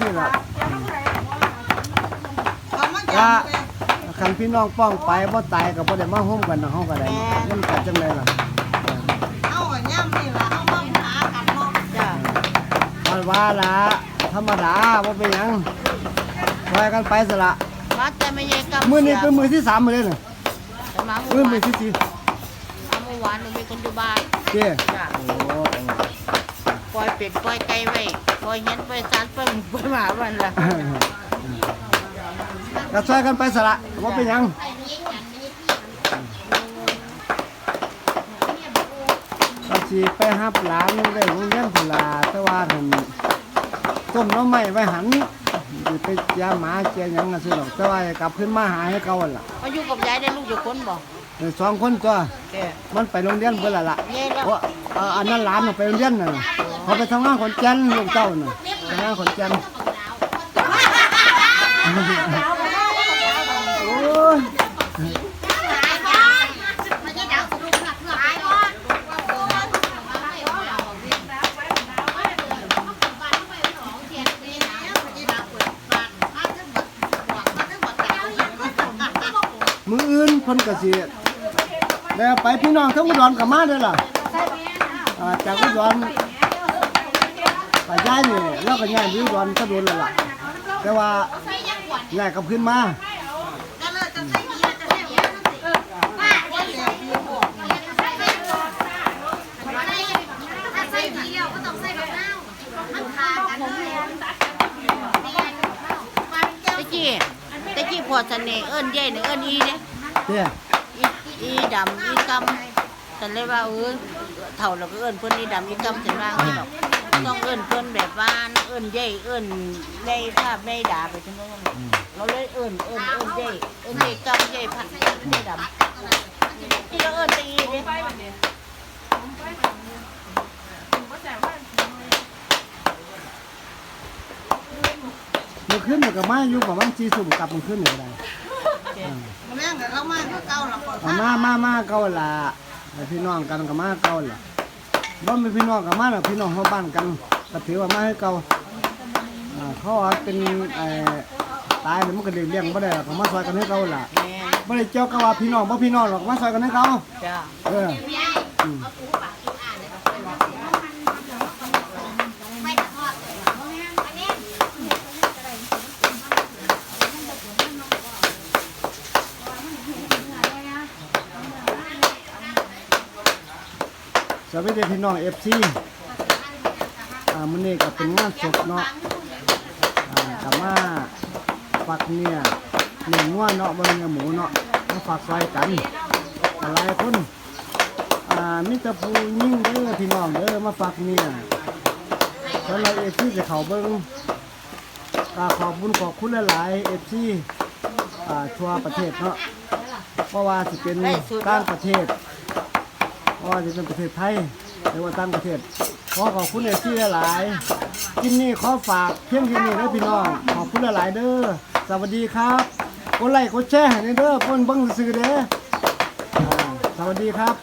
สิล่ะเอามาว่าจำเลยคันพี่น้องป้องไปบ่ตายก็บ่ได้มาห่มกันเฮาก็ได้มันก็จังไดล่ะเอาอะย่ำนี่ล่ะเอามาหากันเนาะจ้ามันว่าละธรรมดาบ่เป็นหยังปล่อยกันไปซะละมาแต่ไม่ใช่กำมื้อนี้เป็นมื้อที่3มื้อเลยน่ะแต่มามื้เมื่ออวานมื้อที่สี่เมื่อวานหนูมีคนอยู่บ้านเจ้จ้าโอ้ ปล่อยเป็ดปล่อยไก่ไว้ปล่อยเห็นปล่อยสัตว์ปล่อยหมูปล่อยหมาวันละก็ช่วยกันไปซะละบ่เป็นหยังก็สิไปรับหลานได้โรงเรียนพุ่นล่ะแต่ว่าหั่นต้มหน้ำไม้ไว้หันสิไปยาหมาเจียหยังน่ะสิดอกแต่ว่ากลับขึ้นมาหาให้เก่าหั่นล่ะมาอยู่กับยายได้ลูกอยู่คนบ่เออสองคนตัวแกมันไปโรงเรียนเพิ่นและล่ะเย่แล้วว่าเอ่ออันนั้นหลานน่ะไปโรงเรียนน่ะ เขาไปทำงานขอนแก่นลูกเจ้าน่ะทำงานขอนแก่นโอ้ยมืออื่นเพิ่นก็สิแล้วไปพี่น้องทั้งอุดรก็มาเด้อล่ะอ่าจากอุดร ไปย้ายนี่แล้วก็ย้ายไปอุดรก็โดนแล้วล่ะแต่ว่าย้ายกลับขึ้นมาก็เลยจะใส่ดีจะใส่ดีเออป้าว่าเดี๋ยวพี่บอกถ้าใส่ดีแล้วก็ต้องใส่แบบน้ามันขาดกันเลยตะกี้ตะกี้พอเสน่ห์เอิ้นเย่เนี่ยเอิ้นอีเนี่ยเด้ออีอีดำอีกำฉันเลยว่าเออเท่าเราก็เอิ้นเพิ่นอีดำอีกำฉันว่าไม่หรอก ต้องเอิ้นเพิ่นแบบว่าเอิ้นเย่เอิ้นในภาพในด่าไปทั้งนั้นเราเลยเอิ้นเอิ้นเอิ้นเย่เอิ้นเย่กำเย่ผัดเย่ดำที่เราเอิ้นตะอีเนี่ยเมื่อคืนนี่ก็มาอยู่ประมาณ4ทุ่มกลับเมื่อคืนนี่ก็ได้แม่งเดี๋ยวเรามาเพื่อเก่าเราก่อนเอามามามาเก่าล่ะให้พี่น้องกันก็มาเก่าล่ะ บ่มีพี่น้องก็มาล่ะพี่น้องเฮาบ้านกันก็ถือว่ามาให้เก่าอ่าเขาว่าเป็นไอ้ตายแล้วมันก็เลี้ยงบ่ได้หรอกก็มาซอยกันให้เก่าล่ะแม่บ่ได้เจ้าก็ว่าพี่น้องบ่พี่น้องหรอกมาซอยกันให้เก่าจ้าเอออืม สวัสดีพี่น้อง FC อ่ามื้อนี้ก็เป็นงานศพเนาะอ่ากับมาฝักเนี่ยเนื้องัวเนาะบ่เนื้อหมูเนาะมาฝากซอยกันหลายคนอ่ามีแต่ผู้ยิ่งเด้อพี่น้องเด้อมาฝากเนี่ยสำหรับ FC จะเข้าเบิ่งก็ขอบคุณขอบคุณหลายๆ FC อ่าทั่วประเทศเนาะเพราะว่าสิเป็นต่างประเทศ ว่าจะเป็นประเทศไทยหรือว่าต่างประเทศขอขอบคุณเอซี่หลายๆกินนี่ขอฝากเพียงแค่นี้เด้อพี่น้องขอบคุณหลายๆเด้อสวัสดีครับกดไลค์กดแชร์ให้เด้อเพิ่นเบิ่งซื่อเด้อสวัสดีครับ